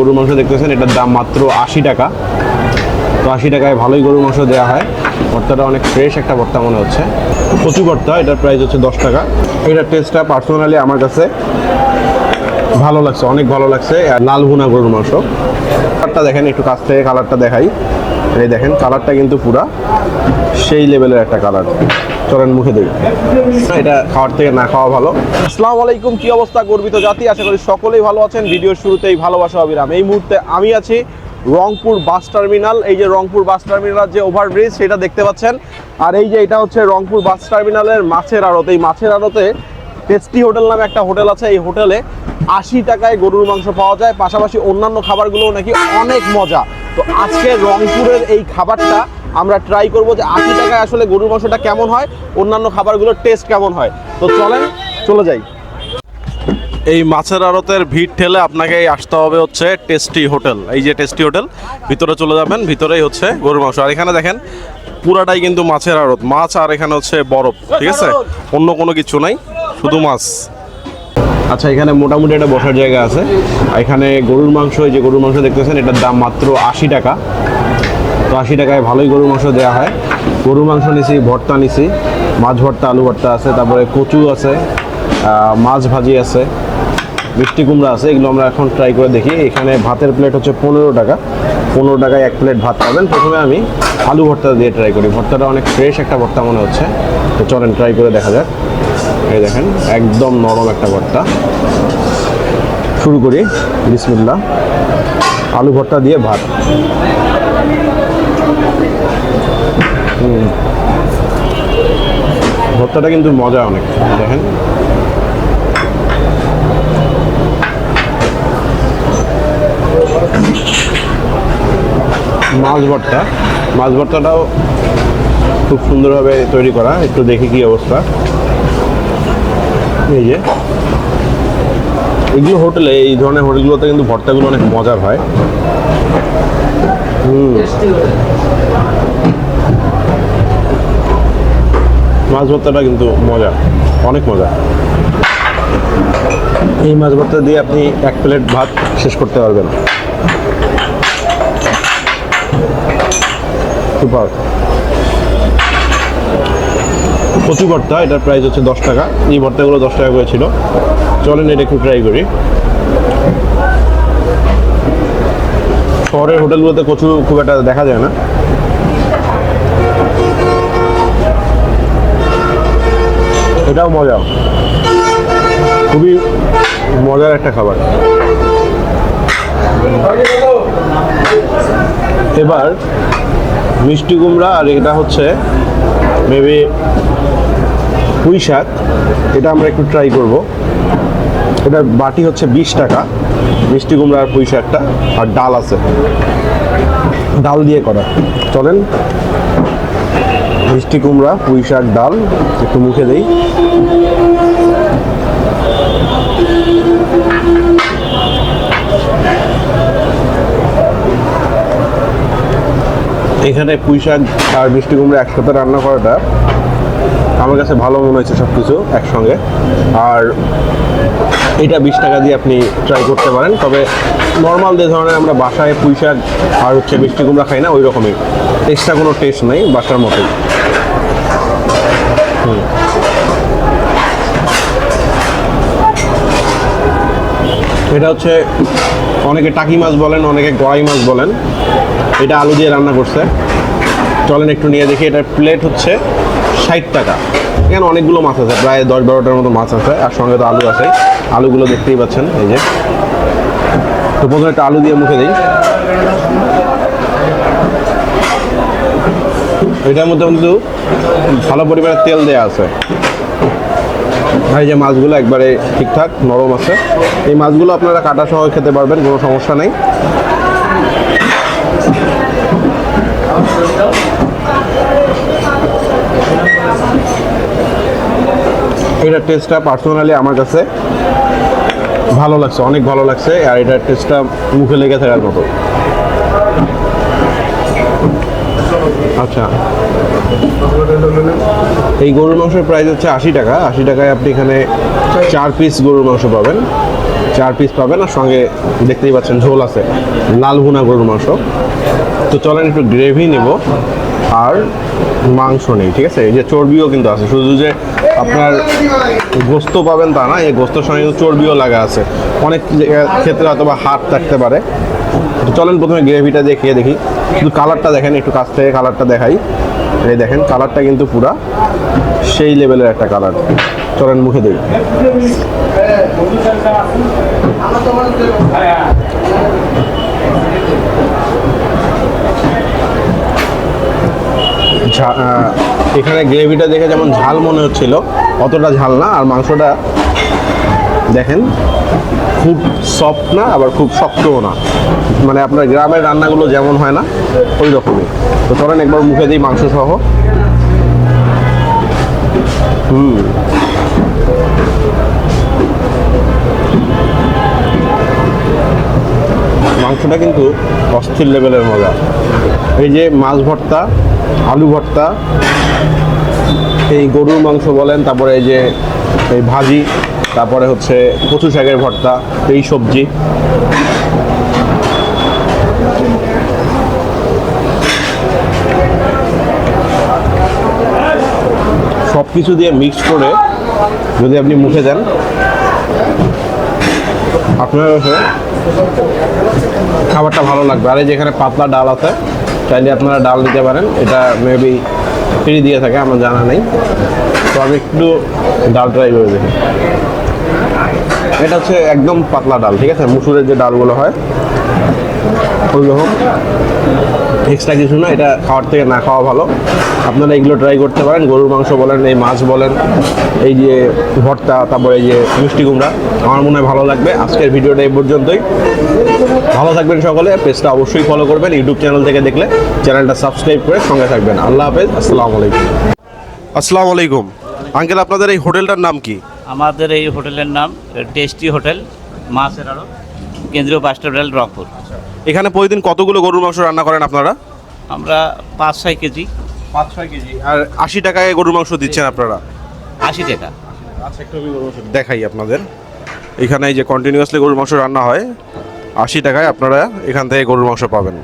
গরুর মাংস দেখতেছেন, এটার দাম মাত্র আশি টাকা। তো আশি টাকায় ভালোই গরুর মাংস দেওয়া হয়। ভর্তাটা অনেক ফ্রেশ একটা ভর্তা মনে হচ্ছে। কচু ভর্তা, এটার প্রাইস হচ্ছে দশ টাকা। এটার টেস্টটা পার্সোনালি আমার কাছে ভালো লাগছে, অনেক ভালো লাগছে। আর লাল ভুনা গরুর মাংস। কালারটা দেখেন, একটু কাছ থেকে কালারটা দেখাই। এই দেখেন কালারটা কিন্তু পুরা সেই লেভেলের একটা কালার চলেন মুখে দিই। এটা খাওয়ার থেকে না খাওয়া ভালো। আসসালামু আলাইকুম, কি অবস্থা গর্বিত জাতি? আশা করি সকলেই ভালো আছেন। ভিডিওর শুরুতেই ভালোবাসা অবিরাম। এই মুহূর্তে আমি আছি রংপুর বাস টার্মিনাল। এই যে রংপুর বাস টার্মিনাল যে ওভারব্রিজ সেটা দেখতে পাচ্ছেন। আর এই যে এটা হচ্ছে রংপুর বাস টার্মিনালের মাছের আড়ত। এই মাছের আড়তে টেস্টি হোটেল নামে একটা হোটেল আছে। এই হোটেলে আশি টাকায় গরুর মাংস পাওয়া যায়। পাশাপাশি অন্যান্য খাবারগুলোও নাকি অনেক মজা। তো আজকে রংপুরের এই খাবারটা আমরা ট্রাই করব যে আশি টাকায় আসলে গরুর মাংসটা কেমন হয়, অন্যান্য খাবারগুলোর টেস্ট কেমন হয়। তো চলেন, চলে যাই। এই মাছের আড়তের ভিড় ঠেলে আপনাকে আসতে হবে হচ্ছে টেস্টি হোটেল এই যে টেস্টি হোটেল ভিতরে চলে যাবেন, ভিতরেই হচ্ছে গরুর মাংস। আর এখানে দেখেন, পুরাটাই কিন্তু মাছের আড়ত। মাছ আর এখানে হচ্ছে বরফ, ঠিক আছে? অন্য কোনো কিছু নাই, শুধু মাছ। আচ্ছা এখানে মোটামুটি একটা বসার জায়গা আছে। এখানে গরুর মাংস, এই যে গরুর মাংস দেখতেছেন, এটার দাম মাত্র আশি টাকা। তো আশি টাকায় ভালোই গরুর মাংস দেওয়া হয়। গরুর মাংস নিছি, ভর্তা নিছি। মাছ, ভর্তা, আলু ভর্তা আছে, তারপরে কচু আছে মাছ ভাজি আছে, মিষ্টি কুমড়া আছে, এগুলো আমরা এখন ট্রাই করে দেখি। এখানে ভাতের প্লেট হচ্ছে পনেরো টাকা। পনেরো টাকায় এক প্লেট ভাত পাবেন। প্রথমে আমি আলু ভর্তা দিয়ে ট্রাই করি। ভর্তাটা অনেক ফ্রেশ একটা ভর্তা মনে হচ্ছে। তো চলেন ট্রাই করে দেখা যাক। এই দেখেন, একদম নরম একটা ভর্তা। শুরু করি। বিসমিল্লা আলু ভর্তা দিয়ে ভাত। ভর্তাটা কিন্তু মজা অনেক, দেখেন। মাছ ভর্তা, মাছ ভর্তাটাও খুব সুন্দরভাবে তৈরি করা, একটু দেখি কি অবস্থা। এই যে, এগুলো হোটেলে, এই ধরনের হোটেলগুলোতে কিন্তু ভর্তাগুলো অনেক মজার হয়। হুম। মাছ ভর্তাটা কিন্তু মজা, অনেক মজা। এই মাছ ভর্তা দিয়ে আপনি এক প্লেট ভাত শেষ করতে পারবেন। সুপার। কচু ভর্তা, এটার প্রাইস হচ্ছে দশ টাকা। এই ভর্তাগুলো দশ টাকা করে ছিল। চলেন এটা একটু ট্রাই করি। শহরের হোটেলগুলোতে কচু খুব একটা দেখা যায় না। এটাও মজা। খুবই মজার একটা খাবার। এবার মিষ্টি কুমড়া আর এটা হচ্ছে মেবি পুঁই শাক। এটা আমরা একটু ট্রাই করব। এটা বাটি হচ্ছে বিশ টাকা। মিষ্টি কুমড়া আর পুঁই শাকটা। আর ডাল আছে। ডাল দিয়ে করা। চলেন মিষ্টি কুমড়া, পুঁই শাক, ডাল, একটু মুখে দেই। এখানে পুঁই শাক আর মিষ্টি কুমড়া একসাথে রান্না করাটা আমার কাছে ভালো মনে হয়েছে সব কিছু একসঙ্গে। আর এটা বিশ টাকা দিয়ে আপনি ট্রাই করতে পারেন। তবে নর্মাল যে ধরনের আমরা বাসায় পুঁই শাক আর হচ্ছে মিষ্টি কুমড়া খাই না ওই রকমই এক্সট্রা কোনো টেস্ট নেই বাসার মতোই। এটা হচ্ছে অনেকে টাকি মাছ বলেন, অনেকে গড়াই মাছ বলেন। এটা আলু দিয়ে রান্না করছে। চলেন একটু নিয়ে দেখি, এটার প্লেট হচ্ছে ষাট টাকা। এখানে অনেকগুলো মাছ আছে, প্রায় দশ বারোটার মতো মাছ আছে, আর সঙ্গে তো আলু আছে। আলুগুলো দেখতেই পাচ্ছেন, এই যে। তো প্রথমে একটা আলু দিয়ে মুখে দিই। এটার মধ্যে কিন্তু ভালো পরিমাণে তেল দেওয়া আছে। এই যে মাছগুলো একবারে ঠিকঠাক নরম আছে, এই মাছগুলো আপনারা কাটা সহ খেতে পারবেন, কোনো সমস্যা নেই। এটার টেস্টটা পার্সোনালি আমার কাছে ভালো লাগছে, অনেক ভালো লাগছে, আর এটার টেস্টটা মুখে লেগে থাকার মতো। আচ্ছা। এই গরুর মাংসের প্রাইস হচ্ছে আশি টাকা। আশি টাকায় আপনি এখানে চার পিস গরুর মাংস পাবেন। চার পিস পাবেন আর সঙ্গে দেখতেই পাচ্ছেন ঝোল আছে, লাল ভুনা গরুর মাংস। তো চলেন একটু গ্রেভি নেব। আর মাংস নেই, ঠিক আছে? এই যে চর্বিও কিন্তু আছে। শুধু যে আপনার গোস্ত পাবেন তা না, এই গোস্তর সঙ্গে কিন্তু চর্বিও লাগা আছে। অনেক ক্ষেত্রে হয়তো বা হাত থাকতে পারে। তো চলেন প্রথমে গ্রেভিটা দিয়ে খেয়ে দেখি। শুধু কালারটা দেখেন, একটু কাছ থেকে কালারটা দেখাই। এই দেখেন কালারটা কিন্তু পুরা সেই লেভেলের একটা কালার চলেন মুখে দিই এখানে গ্রেভিটা দেখে যেমন ঝাল মনে হচ্ছিল, অতটা ঝাল না। আর মাংসটা দেখেন খুব সফট না, আবার খুব শক্তও না। মানে আপনার গ্রামের রান্নাগুলো যেমন হয় না ওই রকমই তো চলেন একবার মুখে দিই মাংস সহ হুম। মাংসটা কিন্তু অস্থির লেভেলের মজা। এই যে মাছ ভর্তা, আলু ভর্তা, এই গরুর মাংস বলেন, তারপরে এই যে এই ভাজি তারপরে হচ্ছে কচু শাকের ভর্তা, এই সবজি। সব কিছু দিয়ে মিক্স করে যদি আপনি মুখে দেন, আপনার খাবারটা ভালো লাগবে। আর এই যেখানে পাতলা ডাল আছে, চাইলে আপনারা ডাল দিতে পারেন। এটা মেবি ফ্রি দিয়ে থাকে, আমার জানা নেই। তো আমি একটু ডাল ট্রাই করে দেখি। এটা হচ্ছে একদম পাতলা ডাল, ঠিক আছে? মুসুরের যে ডালগুলো হয় এক্সট্রা কিছু না, এটা খাওয়ার থেকে না খাওয়া ভালো। আপনারা এগুলো ট্রাই করতে পারেন। গরুর মাংস বলেন, এই মাছ বলেন, এই যে ভর্তা, তারপরে এই যে মিষ্টি কুমড়া, আমার মনে হয় ভালো লাগবে। আজকের ভিডিওটা এই পর্যন্তই। ভালো থাকবেন সকলে, পেজটা অবশ্যই ফলো করবেন ইউটিউব চ্যানেল থেকে দেখলে চ্যানেলটা সাবস্ক্রাইব করে সঙ্গে থাকবেন। আল্লাহ হাফেজ, আসসালামু আলাইকুম। আসসালামু আলাইকুম। আঙ্কেল, আপনাদের এই হোটেলটার নাম কি? আমাদের এই হোটেলের নাম টেস্টি হোটেল মাছের আড়ো কেন্দ্রীয় বাস টার্মিনাল রংপুর। এখানে প্রতিদিন কতগুলো গরুর মাংস রান্না করেন আপনারা? আমরা পাঁচ ছয় কেজি। পাঁচ ছয় কেজি। আর আশি টাকায় গরুর মাংস দিচ্ছেন আপনারা? আশি টাকা। আচ্ছা একটু গরুর মাংস দেখাই আপনাদের। এখানে এই যে কন্টিনিউয়াসলি গরুর মাংস রান্না হয় আশি টাকায় আপনারা এখান থেকে গরুর মাংস পাবেন।